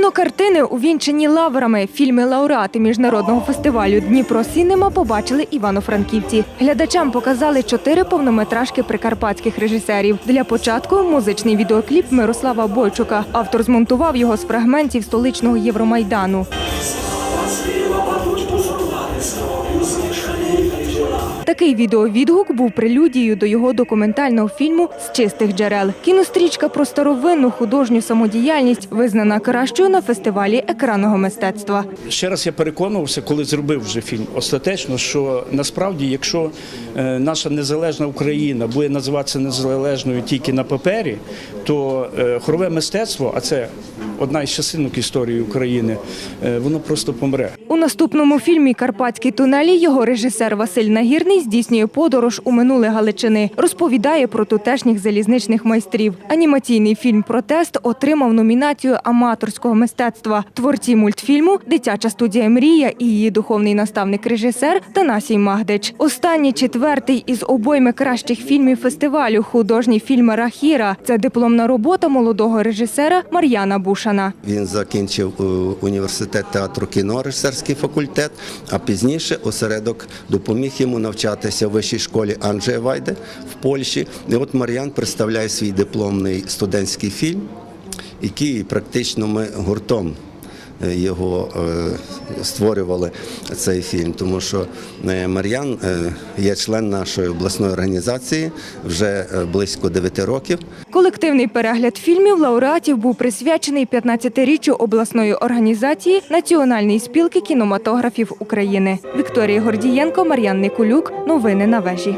Кінокартини, увінчені лаврами. Фільми лауреати міжнародного фестивалю Дніпро Сінема побачили івано-франківці. Глядачам показали чотири повнометражки прикарпатських режисерів. Для початку музичний відеокліп Мирослава Бойчука. Автор змонтував його з фрагментів столичного Євромайдану. Такий відеовідгук був прелюдією до його документального фільму з чистих джерел. Кінострічка про старовинну художню самодіяльність визнана кращою на фестивалі екранного мистецтва. Ще раз я переконувався, коли зробив вже фільм остаточно, що насправді, якщо е, наша незалежна Україна буде називатися незалежною тільки на папері, то е, хорове мистецтво, а це одна із частинок історії України, е, воно просто помре. У наступному фільмі Карпатські тунелі його режисер Василь Нагірний здійснює подорож у минуле Галичини. Розповідає про тутешніх залізничних майстрів. Анімаційний фільм Протест отримав номінацію аматорського мистецтва. Творці мультфільму Дитяча студія Мрія і її духовний наставник режисер Танасій Магдич. Останній четвертий із обойми кращих фільмів фестивалю художній фільм Рахіра. Це дипломна робота молодого режисера Мар'яна Бушана. Він закінчив е, університет театру кіно, режисерський факультет, а пізніше осередок допоміг йому навчатися в вищій школі Анджея Вайде в Польщі. І от Мар'ян представляє свій дипломний студентський фільм, який практично ми гуртом його е, створювали цей фільм, тому що е, Мар'ян е, є член нашої обласної організації вже близько 9 років. Колективний перегляд фільмів лауреатів був присвячений 15-річчю обласної організації Національної спілки кінематографів України. Вікторія Гордієнко, Мар'ян Никулюк. Новини на вежі.